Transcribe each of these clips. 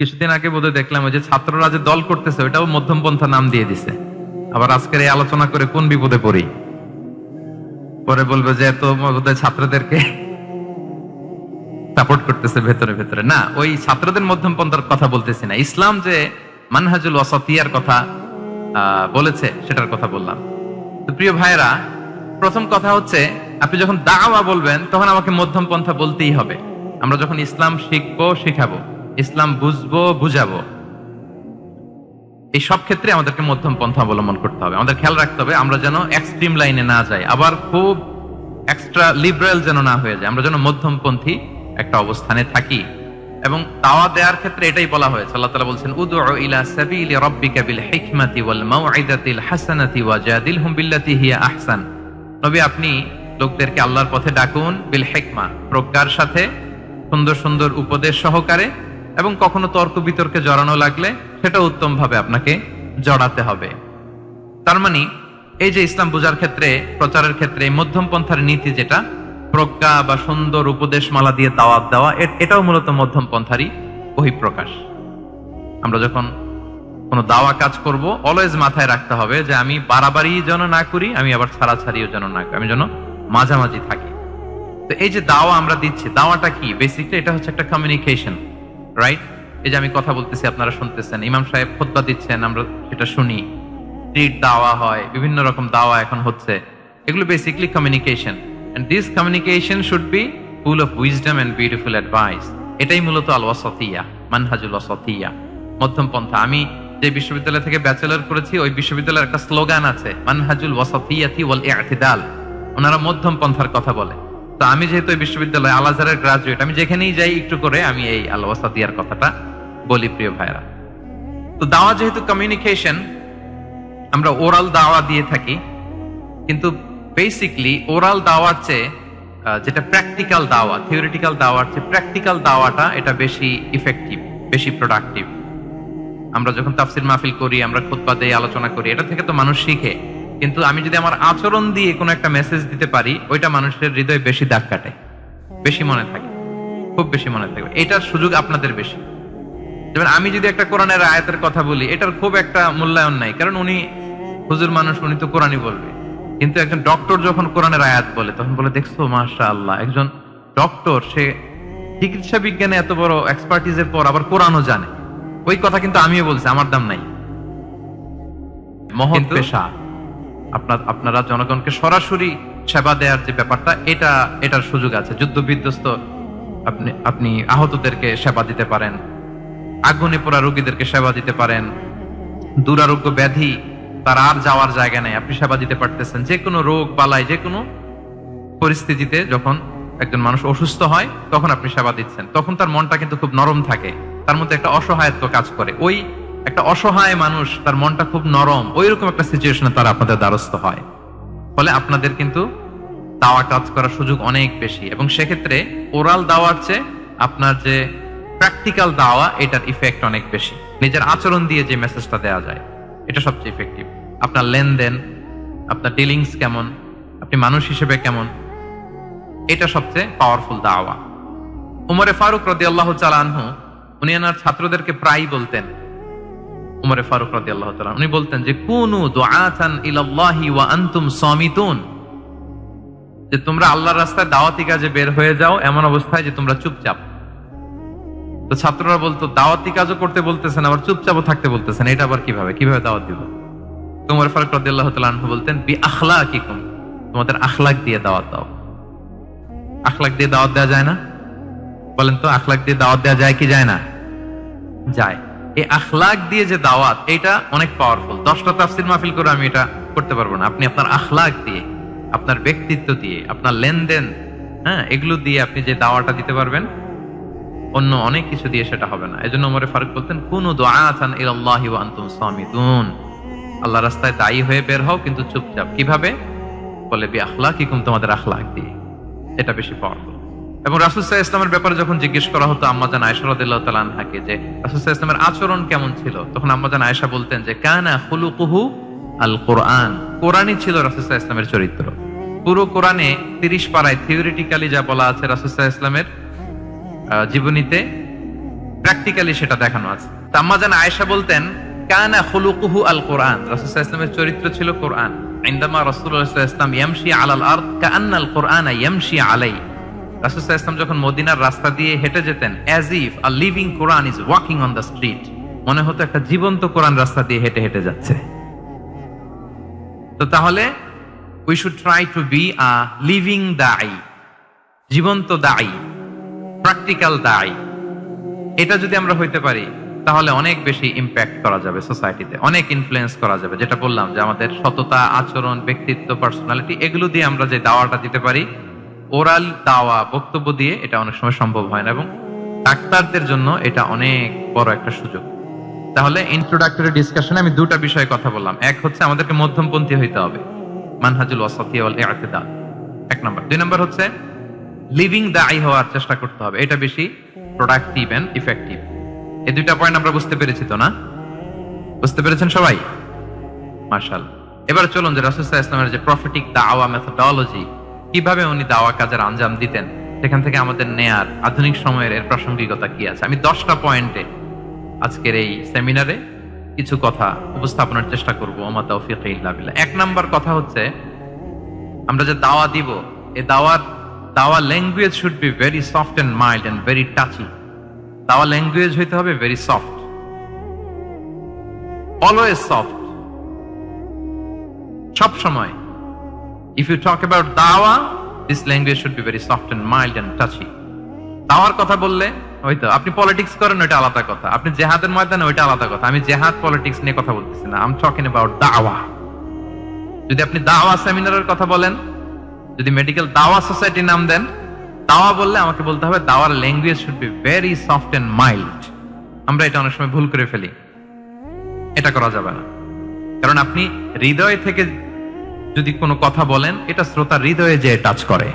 কিছুদিন আগে বোধহয় দেখলাম যে ছাত্ররা যে দল করতেছে ওটাও মধ্যমপন্থা নাম দিয়ে দিছে। আবার আজকের এই আলোচনা করে কোন বিপদে পড়ি? পরে বলবে যে এত ছাত্রদেরকে সাপোর্ট করতেছে ভেতরে ভেতরে। না, ওই ছাত্রদের মধ্যমপন্থার কথা বলতেছি না। ইসলাম যে মানহাজুল ওয়াসাতিয়ার কথা বলেছে, সেটার কথা বললাম। তো প্রিয় ভাইরা প্রথম কথা হচ্ছে, আপনি যখন দাওয়া বলবেন, তখন আমাকে মধ্যম পন্থা বলতেই হবে। আমরা যখন ইসলাম শিখব, শিখাবো। ইসলাম বুঝব, বুঝাবো। এই সব ক্ষেত্রে আমাদেরকে মধ্যম পন্থা অবলম্বন করতে হবে। আমাদের খেয়াল রাখতে হবে, আমরা যেন এক্সট্রিম লাইনে না যাই, আবার খুব এক্সট্রা লিবারেল যেন না হয়ে যায় আমরা যেন মধ্যমপন্থী একটা অবস্থানে থাকি। এবং দাওয়া দেওয়ার ক্ষেত্রে এটাই বলা হয়েছে, আল্লাহ তাআলা বলছেন, উদউ ইলা সাবিলি বিল্লাতি হিয়া আহসান। নবী, আপনি লোকদেরকে আল্লাহর পথে ডাকুন বিল হিকমা, প্রজ্ঞার সাথে, সুন্দর সুন্দর উপদেশ সহকারে এবং কখনো তর্ক বিতর্কে জড়ানো লাগলে সেটা উত্তম ভাবে আপনাকে জড়াতে হবে। তার মানে এই যে ইসলাম বোঝার ক্ষেত্রে, প্রচারের ক্ষেত্রে মধ্যম পন্থার নীতি যেটা, প্রজ্ঞা বা সুন্দর উপদেশ মালা দিয়ে দাওয়াত দেওয়া এটাও মূলত মধ্যম পন্থারই বহিঃপ্রকাশ। আমরা যখন কোনো দাওয়া কাজ করব অলওয়েজ মাথায় রাখতে হবে যে আমি বাড়াবাড়ি যেন না করি, আমি আবার ছাড়াছাড়িও যেন না করি, আমি যেন মাঝামাঝি থাকি। তো এই যে দাওয়া আমরা দিচ্ছি, দাওয়াটা কি? বেসিকলি এটা হচ্ছে একটা কমিউনিকেশন রাইট এই যে আমি কথা বলতেছি, আপনারা শুনতেছেন। ইমাম সাহেব খোদবা দিচ্ছেন, আমরা সেটা শুনি। স্ট্রিট দাওয়া হয়, বিভিন্ন রকম দাওয়া এখন হচ্ছে। এগুলো basically communication and this communication should be full of wisdom and beautiful advice এটাই মূলত আল ওয়াসাতিয়া মানহাজুল ওয়াসাতিয়া মধ্যম পন্থা আমি যে বিশ্ববিদ্যালয় থেকে ব্যাচেলর করেছি, ওই বিশ্ববিদ্যালয়ের একটা স্লোগান আছে মানহাজুল ওয়াসাতিয়াতি ওয়াল ইআতিদাল ওনারা মধ্যম পন্থার কথা বলে। তো আমি যেহেতু বিশ্ববিদ্যালয় আল আজহারের গ্রাজুয়েট আমি যেখানেই যাই একটু করে আমি এই আল ওয়াসাতিয়ার কথাটা বলি প্রিয় ভাইরা তো দাওয়া যেহেতু কমিউনিকেশন আমরা ওরাল দাওয়া দিয়ে থাকি, কিন্তু বেসিকলি ওরাল দাওয়ার চেয়ে যেটা প্র্যাকটিক্যাল দাওয়া থিওরিটিক্যাল দাওয়ার চেয়ে প্র্যাকটিক্যাল দাওয়াটা এটা বেশি ইফেক্টিভ বেশি প্রোডাক্টিভ আমরা যখন তাফসির মাহফিল করি, আমরা খুতবা দেই, আলোচনা করি, এটা থেকে তো মানুষ শিখে। কিন্তু আমি যদি আমার আচরণ দিয়ে কোনো একটা মেসেজ দিতে পারি ওইটা মানুষের হৃদয়ে বেশি দাগ কাটে। বেশি মনে থাকে। খুব বেশি মনে থাকবে এটার সুযোগ আপনাদের বেশি। যেমন আমি যদি একটা কোরআনের আয়াতের কথা বলি এটার খুব একটা মূল্যায়ন নাই। কারণ উনি হুজুর মানুষ উনি তো কোরআনই বলবে। কিন্তু একজন ডক্টর যখন কোরআনের আয়াত বলে তখন বলে দেখছ মাশা আল্লাহ একজন ডক্টর সে চিকিৎসা বিজ্ঞানে এত বড় এক্সপার্টিজের পর আবার কোরআনও জানে। ওই কথা কিন্তু আমিও বলছি আমার দাম নাই। মহৎ পেশা। আপনার, আপনারা জনগণকে সরাসরি সেবা দেওয়ার যে ব্যাপারটা, এটা, এটার সুযোগ আছে। যুদ্ধ বিধ্বস্ত আপনি আপনি আহতদেরকে সেবা দিতে পারেন। আগুনে পোড়া রোগীদেরকে সেবা দিতে পারেন। দুরারোগ্য ব্যাধি, তার আর যাওয়ার জায়গা নেই। আপনি সেবা দিতে পারতেছেন। যে কোনো রোগ বালাই, যে কোনো পরিস্থিতিতে যখন একজন মানুষ অসুস্থ হয়, তখন আপনি সেবা দিচ্ছেন। তখন তার মনটা কিন্তু খুব নরম থাকে। তার মধ্যে একটা অসহায়ত্ব কাজ করে। ওই একটা অসহায় মানুষ, তার মনটা খুব নরম ওই রকম একটা সিচুয়েশনে তারা আপনাদের দ্বারস্থ হয়। ফলে আপনাদের কিন্তু দাওয়া কাজ করার সুযোগ অনেক বেশি। এবং সেক্ষেত্রে ওরাল দাওয়ার চেয়ে আপনার যে প্র্যাকটিক্যাল দাওয়া, এটার ইফেক্ট অনেক বেশি। নিজের আচরণ দিয়ে যে মেসেজটা দেওয়া যায়, এটা সবচেয়ে ইফেক্টিভ আপনার লেনদেন, আপনার ডিলিংস কেমন, আপনি মানুষ হিসেবে কেমন, এটা সবচেয়ে পাওয়ারফুল দাওয়া। উমরে ফারুক রদি আল্লাহ চালানহু উনি ওনার ছাত্রদেরকে প্রায়ই বলতেন উমরে ফারুক রদি আল্লাহ তালা উনি বলতেন যে, কুনু দুআতান ইলাল্লাহি ওয়া আনতুম সামিতুন। যে, তোমরা আল্লাহর রাস্তায় দাওয়াতি কাজে বের হয়ে যাও এমন অবস্থায় যে, তোমরা চুপচাপ। তো ছাত্ররা বলতো, দাওয়াতি কাজও করতে বলতেছেন, আবার চুপচাপও থাকতে বলতেছেন, এটা আবার কীভাবে? কীভাবে দাওয়াত দিব তোমার ফারুক তাআলা আনহু বলতেন, বি আখলা আখলাকিকুম, তোমাদের আখলাক দিয়ে দাওয়াত দাও। আখলাক দিয়ে দাওয়াত দেওয়া যায় না? বলেন তো, আখলাক দিয়ে দাওয়াত দেওয়া যায় কি যায় না? যায়। এই আখলাক দিয়ে যে দাওয়াত, এটা অনেক পাওয়ারফুল দশটা তাফসির মাহফিল করে আমি এটা করতে পারব না। আপনি আপনার আখলাক দিয়ে, আপনার ব্যক্তিত্ব দিয়ে, আপনার লেনদেন হ্যাঁ এগুলো দিয়ে আপনি যে দাওয়াটা দিতে পারবেন, অন্য অনেক কিছু দিয়ে সেটা হবে না। এজন্য ওমরে ফারুক বলতেন, কোন আনতুম সামিতুন আল্লাহ রাস্তায় দায়ী হয়ে বের হও, কিন্তু চুপচাপ। কীভাবে? বলে, বি আখলাকিকুম, তোমাদের আখলাক দিয়ে। এটা বেশি পাওয়ারফুল এবং রাসুসাহ ইসলামের ব্যাপারে যখন জিজ্ঞেস করা হতো আম্মাজান আয়সা রাদিল্লাহু তাআলা আনহাকে যে রাসুসাহ ইসলামের আচরণ কেমন ছিল, তখন আম্মাজান আয়েশা বলতেন যে, কানা খুলুকুহু আল কোরআন কোরআনই ছিল রাসুসাহ ইসলামের চরিত্র। পুরো কোরআনে তিরিশ পাড়ায় থিওরিটিক্যালি যা বলা আছে রাসুসাহ ইসলামের জীবনীতে প্র্যাকটিক্যালি সেটা দেখানো আছে। তাম্মা জান আয়েশা বলতেন, কানা খুলুকুহু আল কোরআন রাসূল ইসলামের চরিত্র ছিল কোরআন। ইনদামা রাসূলুল্লাহ ইসলাম ইয়ামশি আলাল আরদ কাআন্নাল কোরআন ইয়ামশি আলাই। রাসূল ইসলাম যখন মদিনার রাস্তা দিয়ে হেঁটে যেতেন as if a living Quran is walking on the street মনে হতো একটা জীবন্ত কোরআন রাস্তা দিয়ে হেঁটে হেঁটে যাচ্ছে। তো তাহলে we should try to be a living দাই জীবন্ত দাই প্র্যাকটিক্যাল দাই এটা যদি আমরা হইতে পারি, তাহলে অনেক বেশি ইম্প্যাক্ট করা যাবে সোসাইটিতে অনেক ইনফ্লুয়েন্স করা যাবে। যেটা বললাম যে আমাদের সততা, আচরণ, ব্যক্তিত্ব পার্সোনালিটি এগুলো দিয়ে আমরা যে দাওয়াটা দিতে পারি ওরাল দাওয়া, বক্তব্য দিয়ে এটা অনেক সময় সম্ভব হয় না এবং ডাক্তারদের জন্য এটা অনেক বড় একটা সুযোগ। তাহলে ইন্ট্রোডাক্টরি ডিসকাশনে আমি দুটা বিষয়ে কথা বললাম। এক হচ্ছে আমাদেরকে মধ্যমপন্থী হইতে হবে। মানহাজুল ওয়াসাতি ওয়াল ইআতিদাল এক নম্বর। দুই নম্বর হচ্ছে লিভিং দায়ী হওয়ার চেষ্টা করতে হবে। এটা বেশি প্রোডাক্টিভ এন্ড ইফেক্টিভ এই দুইটা পয়েন্ট আমরা বুঝতে পেরেছি তো না? বুঝতে পেরেছেন সবাই? মার্শাল এবার চলুন যে রাসুসাহ ইসলামের যে প্রফিটিক দাওয়া মেথোডলজি কীভাবে উনি দাওয়া কাজের আঞ্জাম দিতেন? সেখান থেকে আমাদের নেয়ার আধুনিক সময়ের এর প্রাসঙ্গিকতা কি আছে? আমি দশটা পয়েন্টে আজকের এই সেমিনারে কিছু কথা উপস্থাপনের চেষ্টা করব এক নাম্বার কথা হচ্ছে, আমরা যে দাওয়া দিব, এ দাওয়ার, দাওয়া language should be very soft and mild and very touchy দাওয়া ল্যাঙ্গুয়েজ হইতে হবে ভেরি সফট অলওয়েজ সফট সব সময় ইফ ইউ টক অ্যাবাউট দাওয়া this language should be very soft and mild and touchy দাওয়ার কথা বললে, হয়তো, আপনি পলিটিক্স করেন, ওইটা আলাদা কথা। আপনি জেহাদের ময়দানে, ওইটা আলাদা কথা। আমি জেহাদ পলিটিক্স নিয়ে কথা বলতেছি না। আম টকিং অ্যাবাউট দাওয়া যদি আপনি দাওয়া সেমিনারের কথা বলেন, যদি মেডিকেল দাওয়া সোসাইটি নাম দেন দাওয়া বললে আমাকে বলতে হবে দাওয়ার language should be very soft and mild আমরা এটা অনেক সময় ভুল করে ফেলি। এটা করা যাবে না। কারণ আপনি হৃদয় থেকে যদি কোনো কথা বলেন, এটা শ্রোতার হৃদয়ে যে টাচ করে।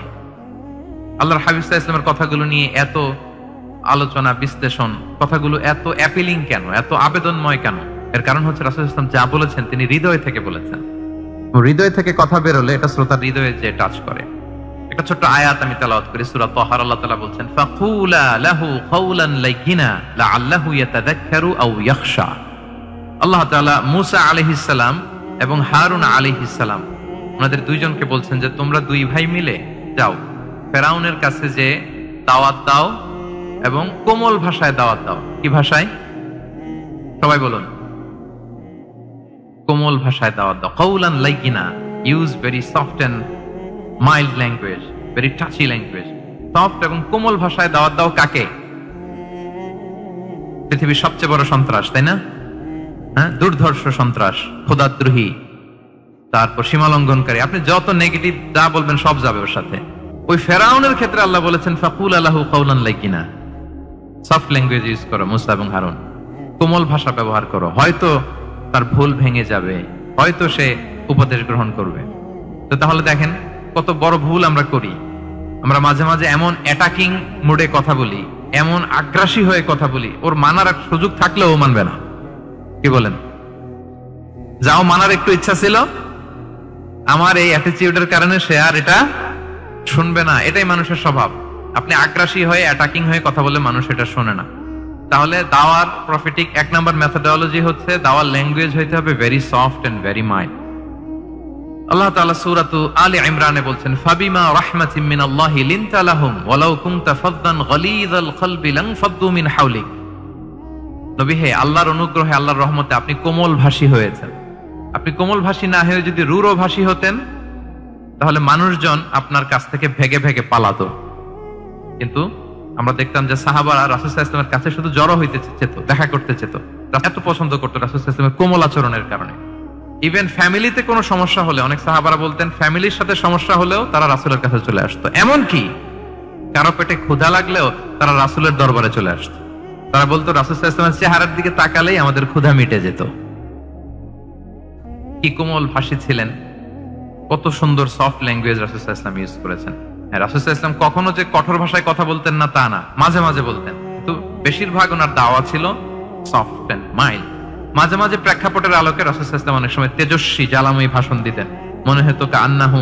আল্লাহর হাবিব ইসলামের কথাগুলো নিয়ে এত আলোচনা, বিশ্লেষণ, কথাগুলো এত অ্যাপিলিং কেন? এত আবেদনময় কেন? এর কারণ হচ্ছে রাসূল ইসলাম যা বলেছেন, তিনি হৃদয় থেকে বলেছেন। হৃদয় থেকে কথা বেরোলে এটা শ্রোতার হৃদয়ে যে টাচ করে। একটা ছোট্ট আয়াত আমি তেলাওয়াত করি, সূরা তাহার আল্লাহ তাআলা বলছেন, ফাকুলা লাহু কাওলান লাইয়িনা লাআল্লাহু ইয়াতাযাক্কারু আও ইয়াখশা। আল্লাহ তাআলা মূসা আলাইহিস সালাম এবং হারুন আলাইহিস সালাম ওনাদের দুইজনকে বলছেন যে, তোমরা দুই ভাই মিলে যাও, ফেরাউনের কাছে যে দাওয়াত দাও এবং কোমল ভাষায় দাওয়াত দাও। কি ভাষায়? সবাই বলুন। কোমল ভাষায় দাওয়াত দাও। কৌলান লাইকিনা use very soft and mild language, very touchy language. Soft এবং কোমল ভাষায় দাওয়াত দাও কাকে? পৃথিবীর সবচেয়ে বড় সন্ত্রাস, তাই না? হ্যাঁ? দুর্ধর্ষ সন্ত্রাস খোদাদ্রোহী তারপর সীমা লঙ্ঘনকারী আপনি যত নেগেটিভ যা বলবেন সব যাবে ওর সাথে। ওই ফেরাউনের ক্ষেত্রে আল্লাহ বলেছেন ফাকুল আল্লাহু কৌলান লাইকিনা। সফট ল্যাঙ্গুয়েজ ইউজ করো মুসা এবং হারুন। কোমল ভাষা ব্যবহার করো। হয়তো তার ভুল ভেঙে যাবে। হয়তো সে উপদেশ গ্রহণ করবে। তো তাহলে দেখেন, কত বড় ভুল আমরা করি। আমরা মাঝে মাঝে এমন অ্যাটাকিং মুডে কথা বলি, এমন আগ্রাসী হয়ে কথা বলি। ওর মানার সুযোগ থাকলেও মানবে না। কি বলেন? যাও, মানার একটু ইচ্ছা ছিল আমার এই অ্যাটিটিউডের কারণে সে আর এটা শুনবে না। এটাই মানুষের স্বভাব। আপনি আগ্রাসী হয়ে অ্যাটাকিং হয়ে কথা বলে মানুষ এটা শোনে না। তাহলে দাওয়ার প্রফিটিক এক নম্বর মেথোডোলজি হচ্ছে, দাওয়ার ল্যাঙ্গুয়েজ হইতে হবে very soft and very mild Allah তাআলা সূরাতু আলে ইমরানে বলছেন, ফাবিমা রাহমাতিম মিনাল্লাহি লিনতা লাহুম, ওয়ালাউ কুনতা ফাদদান গলিযাল কলবি লান ফাদ্দু মিন হাওলিক। নবী হে, আল্লাহর অনুগ্রহে, আল্লাহর রহমতে আপনি কোমল ভাষী হয়েছেন। আপনি কোমল ভাষী না হয়ে যদি রূঢ় ভাষী হতেন, তাহলে মানুষজন আপনার কাছ থেকে ভেগে ভেগে পালাতো। কিন্তু আমরা দেখতাম যে সাহাবারা রাসুসাহ ইসলামের কাছে শুধু জড়ো হইতে চেত, দেখা করতে চেত। এত পছন্দ করতো রাসুসাহ ইসলামের কোমল আচরণের কারণে। ইভেন ফ্যামিলিতে কোনো সমস্যা হলে, অনেক সাহাবারা বলতেন ফ্যামিলির সাথে সমস্যা হলেও তারা রাসুলের কাছে চলে আসতো। এমন কি কারও পেটে ক্ষুধা লাগলেও তারা রাসুলের দরবারে চলে আসতো। তারা বলতো রাসুসাহ ইসলামের চেহারার দিকে তাকালেই আমাদের ক্ষুধা মিটে যেত। কি কোমল ভাষী ছিলেন। কত সুন্দর সফট ল্যাঙ্গুয়েজ রাসুসাহ ইসলাম ইউজ করেছেন। হ্যাঁ রাসুসাহ ইসলাম কখনো যে কঠোর ভাষায় কথা বলতেন না তা না, মাঝে মাঝে বলতেন। কিন্তু বেশিরভাগ ওনার দাওয়া ছিল সফট অ্যান্ড মাইল্ড মাঝে মাঝে প্রেক্ষাপটের আলোকে রাসুসাহ ইসলাম অনেক সময় তেজস্বী, জ্বালাময়ী ভাষণ দিতেন। মনে হতো আন্নাহু,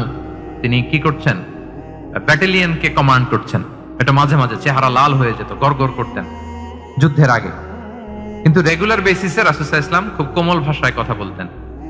তিনি কি করছেন? ব্যাটালিয়নকে কমান্ড করছেন। এটা মাঝে মাঝে চেহারা লাল হয়ে যেত, গড়গড় করতেন যুদ্ধের আগে। কিন্তু রেগুলার বেসিসে রাসুসাহ ইসলাম খুব কোমল ভাষায় কথা বলতেন।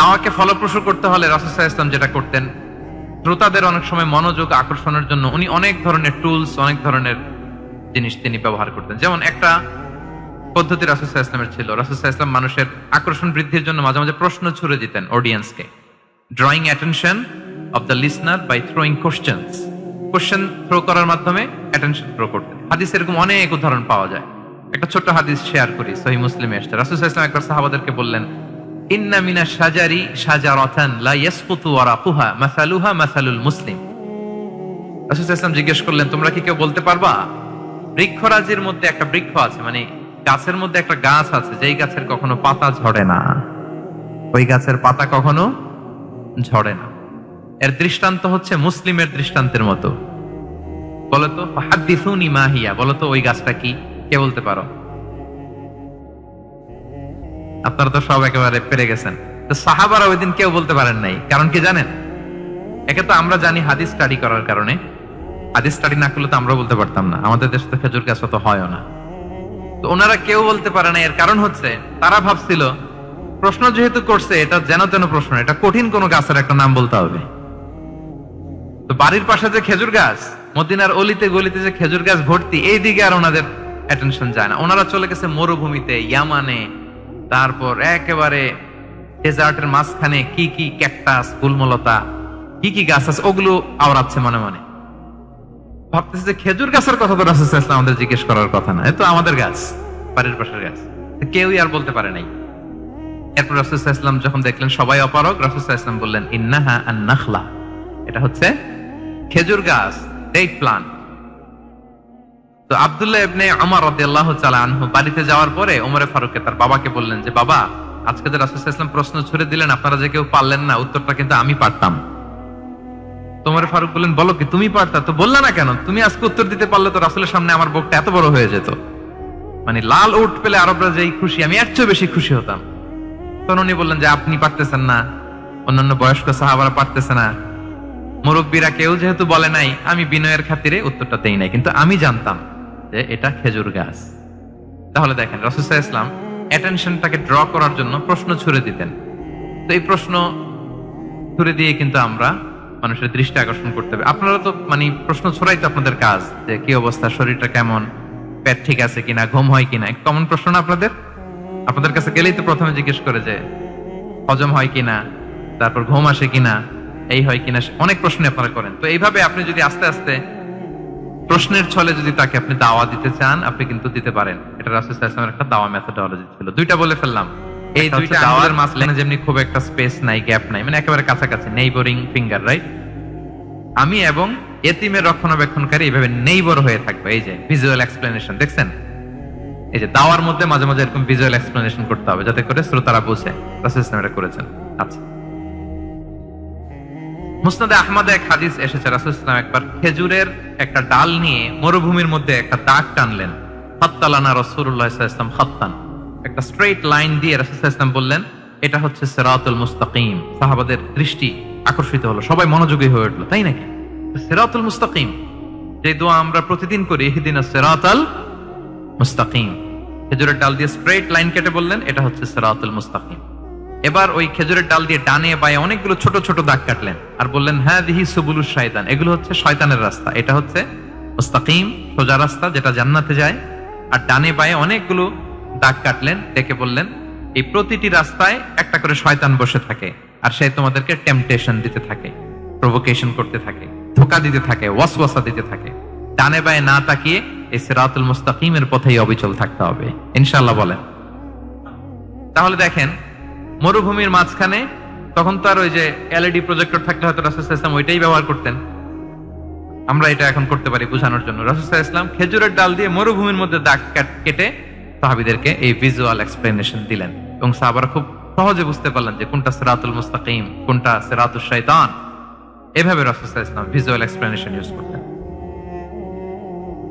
দাওয়াকে ফলপ্রসূ করতে হলে রাসুসাহ ইসলাম যেটা করতেন, শ্রোতাদের অনেক সময় মনোযোগ আকর্ষণের জন্য উনি অনেক ধরনের টুলস অনেক ধরনের জিনিস তিনি ব্যবহার করতেন। যেমন একটা পদ্ধতি রাসুসাহ ইসলামের ছিল। রাসুসাহ ইসলাম মানুষের আকর্ষণ বৃদ্ধির জন্য মাঝে মাঝে প্রশ্ন ছুড়ে দিতেন অডিয়েন্সকে drawing attention of the listener by throwing questions question throw করার মাধ্যমে অ্যাটেনশন থ্রো করতেন। হাদিস এরকম অনেক উদাহরণ পাওয়া যায়। একটা ছোট্ট হাদিস শেয়ার করি সহি মুসলিমে এসছে। রাসুসাহ ইসলাম একবার সাহাবাদেরকে বললেন ইন্না মিনা সাজারি সাজারাতান লা ইয়াসকুতু মাসালুহা মাসালুল মুসলিম। রাসূল জিজ্ঞেস করলেন, তোমরা কি কেউ বলতে পারবা? মধ্যে একটা বৃক্ষ আছে মানে গাছের মধ্যে একটা গাছ আছে, যেই গাছের কখনো পাতা ঝরে না। ওই গাছের পাতা কখনো ঝরে না। এর দৃষ্টান্ত হচ্ছে মুসলিমের দৃষ্টান্তের মতো। বলতো হাদ্দিসুনি মাহিয়া বলতো, ওই গাছটা কি? কে বলতে পারো? আপনারা তো সব একেবারে পেরে গেছেন। তো সাহাবারা ওই দিন কেউ বলতে পারেন নাই, কারণ কি জানেন? একে তো আমরা জানি হাদিস স্টাডি করার কারণে। হাদিস স্টাডি না করলে তো আমরা বলতে পারতাম না। আমাদের দেশে তো খেজুর গাছ তো হয়ও না। তো ওনারা কেউ বলতে পারে না এর কারণ হচ্ছে, তারা ভাবছিল, প্রশ্ন যেহেতু করছে, এটা যেন তেন প্রশ্ন, এটা কঠিন কোন গাছের একটা নাম বলতে হবে। তো বাড়ির পাশে যে খেজুর গাছ, মদিনার অলিতে গলিতে যে খেজুর গাছ ভর্তি এই দিকে আর ওনাদের অ্যাটেনশন যায় না। ওনারা চলে গেছে মরুভূমিতে, ইয়ামানে তারপর একেবারে ডেজার্টের মাঝখানে কি কি ক্যাকটাস ফুলমলতা কি কি গাছ আছে, ওগুলো আওড়াচ্ছে মনে মনে। ভাবতেছে যে খেজুর গাছের কথা তো রাসুল ইসলাম আমাদের জিজ্ঞেস করার কথা না, এ তো আমাদের গাছ, বাড়ির পাশের গাছ। কেউই আর বলতে পারে নাই। এরপর রাসুল ইসলাম যখন দেখলেন সবাই অপারক রাসুল ইসলাম বললেন, ইন্নাহা আন নাখলা এটা হচ্ছে খেজুর গাছ ডেট প্লান্ট তো আব্দুল্লাহ ইবনে আমার রাদিয়াল্লাহু তাআলা আনহু বাড়িতে যাওয়ার পরে ওমরে ফারুককে তার বাবাকে বললেন যে, বাবা, আজকে যে রাসূল ওয়াসাল্লাম প্রশ্ন ছুড়ে দিলেন, আপনারা যে কেউ পারলেন না, উত্তরটা কিন্তু আমি পারতাম। তোমার ফারুক বললেন, বলো কি, তুমি পারতা? তো বললা না কেন, তুমি আজকে উত্তর দিতে পারলে তো রাসূলের সামনে আমার বুকটা এত বড় হয়ে যেত। মানে লাল উট পেলে আরবরা যেই খুশি, আমি এর চেয়ে বেশি খুশি হতাম। তখন উনি বললেন যে, আপনি পারতেছেন না, অন্যান্য বয়স্ক সাহাবারা পারতেছে না। মুরব্বীরা কেউ যেহেতু বলে নাই, আমি বিনয়ের খাতিরে উত্তরটা দেই নাই। কিন্তু আমি জানতাম যে এটা খেজুর গাছ। তাহলে দেখেন রসুসা ইসলাম অ্যাটেনশনটাকে ড্র করার জন্য প্রশ্ন ছুড়ে দিতেন। তো এই প্রশ্ন ছুড়ে দিয়ে কিন্তু আমরা মানুষের দৃষ্টি আকর্ষণ করতে হবে। আপনারা তো মানে প্রশ্ন ছড়াই তো আপনাদের কাজ, যে কি অবস্থা, শরীরটা কেমন, পেট ঠিক আছে কিনা, ঘুম হয় কিনা কমন প্রশ্ন না আপনাদের? আপনাদের কাছে গেলেই তো প্রথমে জিজ্ঞেস করে যে, হজম হয় কিনা, তারপর ঘুম আসে কিনা, এই হয় কিনা, অনেক প্রশ্ন আপনারা করেন। তো এইভাবে আপনি যদি আস্তে আস্তে প্রশ্নের ছলে যদি তাকে আপনি দাওয়া দিতে চান আপনি কিন্তু দিতে পারেন। এটা রাসুল ইসলামের একটা দাওয়া মেথোডলজি ছিল। দুইটা বলে ফেললাম। এই দুইটা দাওয়ার মাঝখানে যেমনি খুব একটা স্পেস নাই গ্যাপ নাই মানে একেবারে কাছাকাছি নেইবরিং ফিঙ্গার রাইট আমি এবং এতিমের রক্ষণাবেক্ষণকারী এইভাবে নেইবর হয়ে থাকবে। এই যে ভিজুয়াল এক্সপ্লেনেশন দেখছেন? এই যে দাওয়ার মধ্যে মাঝে মাঝে এরকম ভিজুয়াল এক্সপ্লেনেশন করতে হবে যাতে করে শ্রোতারা বুঝে। রাসুল ইসলাম এটা করেছেন। আচ্ছা। মুসনাদে আহমদে এক হাদিস এসেছে, রাসুল ইসলাম একবার খেজুরের একটা ডাল নিয়ে মরুভূমির মধ্যে একটা দাগ টানলেন। হত্তালানা রসুল্লাহ ইসলাম হত্তান একটা স্ট্রেট লাইন দিয়ে রাসুল ইসলাম বললেন, এটা হচ্ছে সেরাতুল মুস্তাকিম। সাহাবাদের দৃষ্টি আকর্ষিত হলো, সবাই মনোযোগী হয়ে উঠল, তাই নাকি? সেরাতুল মুস্তাকিম, যে দোয়া আমরা প্রতিদিন করি এহিদিন সেরাতাল মুস্তাকিম। খেজুরের ডাল দিয়ে স্ট্রেট লাইন কেটে বললেন, এটা হচ্ছে সেরাতুল মুস্তাকিম। এবার ওই খেজুরের ডাল দিয়ে ডানে বায়ে অনেকগুলো ছোট ছোট দাগ কাটলেন আর বললেন হ্যাঁ দিহি সুবুলুর শয়তান। এগুলো হচ্ছে শয়তানের রাস্তা। এটা হচ্ছে মুস্তাকিম, সোজা রাস্তা যেটা জান্নাতে যায়। আর ডানে বায়ে অনেকগুলো দাগ কাটলেন দেখে বললেন, এই প্রতিটি রাস্তায় একটা করে শয়তান বসে থাকে আর সে তোমাদেরকে টেম্পটেশন দিতে থাকে প্রভোকেশন করতে থাকে, ধোকা দিতে থাকে ওয়াসওয়াসা দিতে থাকে। ডানে বায়ে না তাকিয়ে এই সিরাতুল মুস্তাকিমের পথেই অবিচল থাকতে হবে। ইনশাআল্লাহ বলেন। তাহলে দেখেন মরুভূমির মাঝখানে, তখন তো আর ওই যে এলইডি প্রজেক্টর থাকলে হয়তো রাসুল ইসলাম ওইটাই ব্যবহার করতেন। আমরা এটা এখন করতে পারি বোঝানোর জন্য। রাসুল ইসলাম খেজুরের ডাল দিয়ে মরুভূমির মধ্যে দাগ কাট- সাহাবিদেরকে এই ভিজুয়াল এক্সপ্লেনেশন দিলেন এবং সাহাবারা খুব সহজে বুঝতে পারলেন যে কোনটা সিরাতুল মুস্তাকিম, কোনটা সিরাতুল শয়তান। এভাবে রাসূলুল্লাহ ইসলাম ভিজুয়াল এক্সপ্লেনেশন ইউজ করতেন।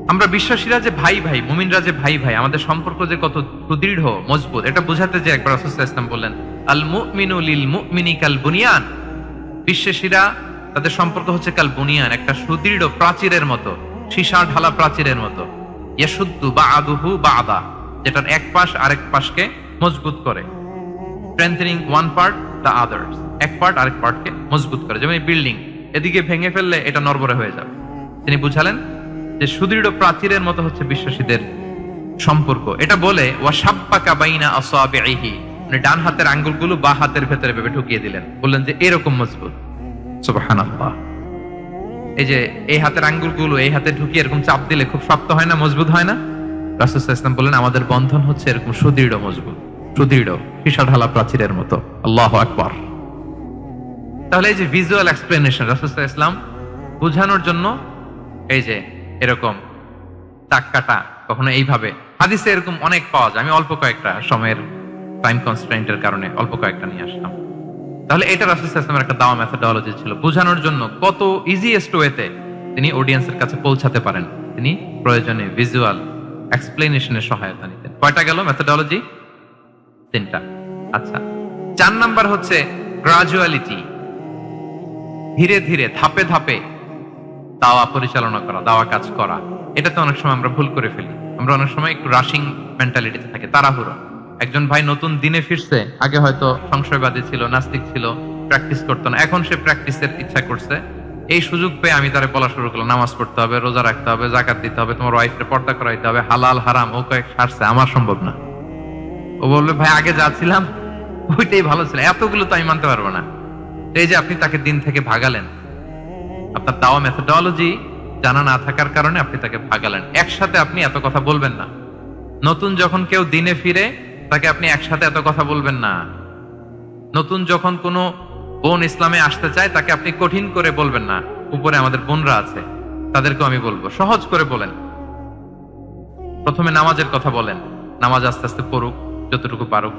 আমরা বিশ্বাসীরা যে ভাই ভাই, মুমিনরা যে ভাই ভাই, আমাদের সম্পর্ক যে কত সুদৃঢ়, মজবুত, এটা বোঝাতে যে একবার রাসূলুল্লাহ ইসলাম বললেন আল মুমিনু লিল মুমিনি কাল বুনিয়ান বিশ্বাসীরা, তাদের সম্পর্ক হচ্ছে কাল বুনিয়ান একটা সুদৃঢ় প্রাচীরের মতো, সীসা ঢালা প্রাচীরের মতো। ইয়াসুদ্দু বা আদুহু বা আদা যেটার এক পাশ আরেক পাশকে মজবুত করে। Strengthening one part the others এক পার্ট আরেক পার্টকে মজবুত করে। যেমন বিল্ডিং, এদিকে ভেঙে ফেললে এটা নরবরে হয়ে যাবে। তিনি বুঝালেন যে সুদৃঢ় প্রাচীরের মতো হচ্ছে বিশ্বাসীদের সম্পর্ক। এটা বলে কাবাইনা আসাবিহি মানে ডান হাতের আঙ্গুলগুলো বা হাতের ভেতরে ভেবে ঢুকিয়ে দিলেন। বললেন যে, এরকম মজবুত। এই যে, এই হাতের আঙ্গুলগুলো এই হাতে ঢুকিয়ে এরকম চাপ দিলে খুব শক্ত হয় না, মজবুত হয় না? রাসূল ইসলাম বললেন, আমাদের বন্ধন হচ্ছে এরকম সুদৃঢ় মজবুত, সুদৃঢ় ফিসা ঢালা প্রাচীরের মতো। আল্লাহ আকবার। তাহলে এই যে ভিজুয়াল এক্সপ্লেনেশন রাসূল ইসলাম বোঝানোর জন্য এই যে, এরকম দাগ কাটা, কখনো এইভাবে। হাদিসে এরকম অনেক পাওয়া যায়, আমি অল্প কয়েকটা সময়ের টাইম কনস্ট্রেন্টের কারণে অল্প কয়েকটা নিয়ে আসলাম। তাহলে এটা রাসূল ইসলামের একটা দাওয়া মেথোডোলজি ছিল। বোঝানোর জন্য কত ইজিয়েস্ট ওয়েতে তিনি অডিয়েন্সের কাছে পৌঁছাতে পারেন। তিনি প্রয়োজনে ভিজুয়াল এক্সপ্লেনেশনের সহায়তা নিতেন। কয়টা গেল মেথোডোলজি তিনটা। আচ্ছা চার নাম্বার হচ্ছে গ্রাজুয়ালিটি ধীরে ধীরে, ধাপে ধাপে দাওয়া পরিচালনা করা, দাওয়া কাজ করা। এটাতে অনেক সময় আমরা ভুল করে ফেলি। আমরা অনেক সময় একটু রাশিং মেন্টালিটিতে থাকি, তাড়াহুড়ো। একজন ভাই নতুন দিনে ফিরছে, আগে হয়তো সংশয়বাদী ছিল, নাস্তিক ছিল প্র্যাকটিস করতো না, এখন সে প্র্যাকটিসের ইচ্ছা করছে। এই সুযোগ পেয়ে আমি তারে বলা শুরু করলাম, নামাজ পড়তে হবে, রোজা রাখতে হবে, জাকাত দিতে হবে, তোমার ওয়াইফের পর্দা করাইতে হবে, হালাল, হারাম, ও কয়েক সারছে, আমার সম্ভব না। ও বলবে ভাই, আগে যা ছিলাম, ওইটাই ভালো ছিল, এতগুলো তো আমি মানতে পারব না। এই যে আপনি তাকে দিন থেকে ভাগালেন, আপনার দাওয়া মেথোডোলজি জানা না থাকার কারণে আপনি তাকে ভাগালেন। একসাথে আপনি এত কথা বলবেন না। নতুন যখন কেউ দিনে ফিরে তাকে আপনি একসাথে এত কথা বলবেন না। নতুন যখন কোনো বোন ইসলামে আসতে চায়, তাকে আপনি কঠিন করে বলবেন না। উপরে আমাদের বোনরা আছে, তাদেরকেও আমি বলব। সহজ করে বলেন। প্রথমে নামাজের কথা বলেন। নামাজ আস্তে আস্তে পড়ুক, যতটুকু পারুক।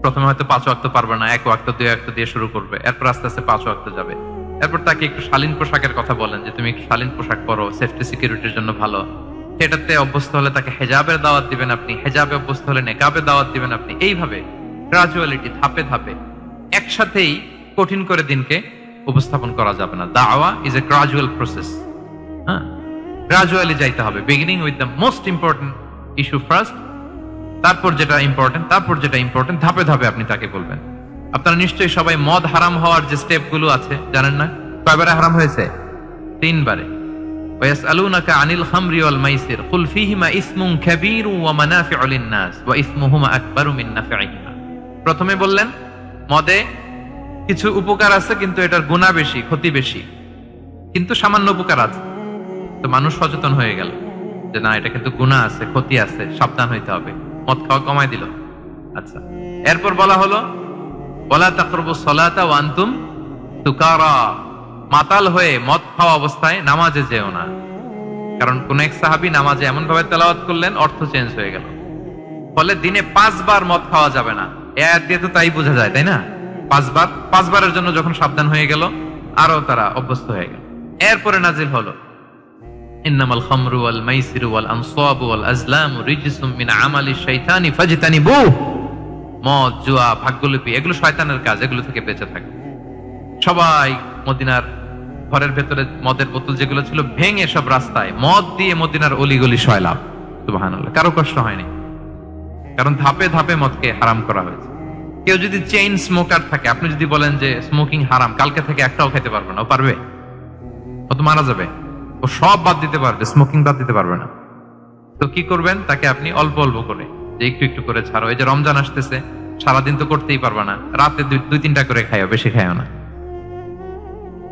প্রথমে হয়তো পাঁচ ওয়াক্ত পারবে না, এক ওয়াক্ত, দুই ওয়াক্ত দিয়ে শুরু করবে। এরপর আস্তে আস্তে পাঁচ ওয়াক্ত যাবে। এরপর তাকে একটু শালীন পোশাকের কথা বলেন যে, তুমি শালীন পোশাক পরো সেফটি সিকিউরিটির জন্য ভালো। সেটাতে অভ্যস্ত হলে তাকে হেজাবের দাওয়াত দিবেন আপনি, হেজাবে অভ্যস্ত হলে নেকাবে দাওয়াত দিবেন আপনি। এইভাবে গ্রাজুয়ালিটি ধাপে ধাপে একসাথেই কঠিন করে দিনকে উপস্থাপন করা যাবে না। দাওয়া ইজ এ গ্রাজুয়াল প্রসেস হ্যাঁ? গ্রাজুয়ালি যাইতে হবে। Beginning with the most important issue first তারপর যেটা ইম্পর্টেন্ট তারপর যেটা ইম্পর্টেন্ট ধাপে ধাপে আপনি তাকে বলবেন। আপনারা নিশ্চয়ই সবাই মদ হারাম হওয়ার যে স্টেপগুলো আছে, জানেন না? কয়বারে হারাম হয়েছে? তিনবারে। ويسألونك عن الخمر والميسر قل فيهما اسم كبير ومنافع للناس واسمهما أكبر من نفعهما প্রথমে বললেন মদে কিছু উপকার আছে কিন্তু এটার গুণা বেশি ক্ষতি বেশি কিন্তু সামান্য উপকার আছে তো মানুষ সচেতন হয়ে গেল যে না এটা কিন্তু গুণা আছে ক্ষতি আছে সাবধান হইতে হবে মদ খাওয়া কমাই দিল আচ্ছা এরপর বলা হলো বলা তাকরবু সলাতা ওয়ান্তুম তুকারা মাতাল হয়ে মদ খাওয়া অবস্থায় নামাজে যেও না। কারণ কোন এক সাহাবি নামাজে এমন ভাবে তেলাওয়াত করলেন, অর্থ চেঞ্জ হয়ে গেল। ফলে দিনে পাঁচবার মদ খাওয়া যাবে না। এ আয়াত দিয়ে তো তাই বোঝা যায়, তাই না? পাঁচবার, পাঁচবারের জন্য যখন সাবধান হয়ে গেল আরও তারা অভ্যস্ত হয়ে গেল। এরপরে নাজিল হলো, ইন্নামাল খামরু ওয়াল মাইসিরু ওয়াল আনসাবু ওয়াল আজলামু রিজসুম মিন আমালি শাইতানি মদ, জুয়া, ভাগ্যলিপি, এগুলো শয়তানের কাজ, এগুলো থেকে বেঁচে থাকে। সবাই মদিনার ঘরের ভেতরে মদের বোতল যেগুলো ছিল, ভেঙে সব রাস্তায় মদ দিয়ে মদিনার অলিগলি সয়লাভ সুবহানাল্লাহ। কারও কষ্ট হয়নি। কারণ ধাপে ধাপে মদকে হারাম করা হয়েছে। কেউ যদি চেইন স্মোকার থাকে, আপনি যদি বলেন যে স্মোকিং হারাম, কালকে থেকে একটাও খেতে পারবে না, ও পারবে? ও তো মারা যাবে। ও সব বাদ দিতে পারবে স্মোকিং বাদ দিতে পারবে না। তো কি করবেন? তাকে আপনি অল্প অল্প করে, যে একটু একটু করে ছাড়ো এই যে রমজান আসতেছে, সারাদিন তো করতেই পারবে না। রাতে দুই দুই তিনটা করে খাইও, বেশি খাইও না।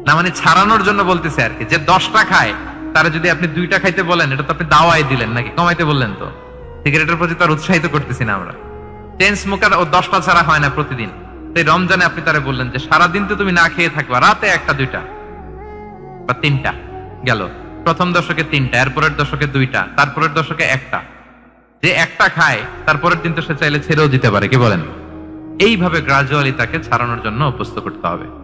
না মানে ছাড়ানোর জন্য বলতেছে আর কি, যে দশটা খায়, তারা যদি আপনি দুইটা খাইতে বলেন, এটা তো আপনি দাওয়াই দিলেন নাকি, কমাইতে বললেন তো। সিগারেটের প্রতি তার উৎসাহিত করতেছি না আমরা। চেন স্মোকার ও দশটা ছাড়া হয় না প্রতিদিন। সেই রমজানে আপনি তারা বললেন যে, সারাদিন তো তুমি না খেয়ে থাকবা, রাতে একটা, দুইটা। বা তিনটা গেল। প্রথম দশকে তিনটা, এরপরের দশকে দুইটা, তারপরের দশকে একটা। যে একটা খায়, তারপরের দিন তো সে চাইলে ছেড়েও দিতে পারে, কি বলেন? এইভাবে গ্রাজুয়ালি তাকে ছাড়ানোর জন্য অভ্যস্ত করতে হবে।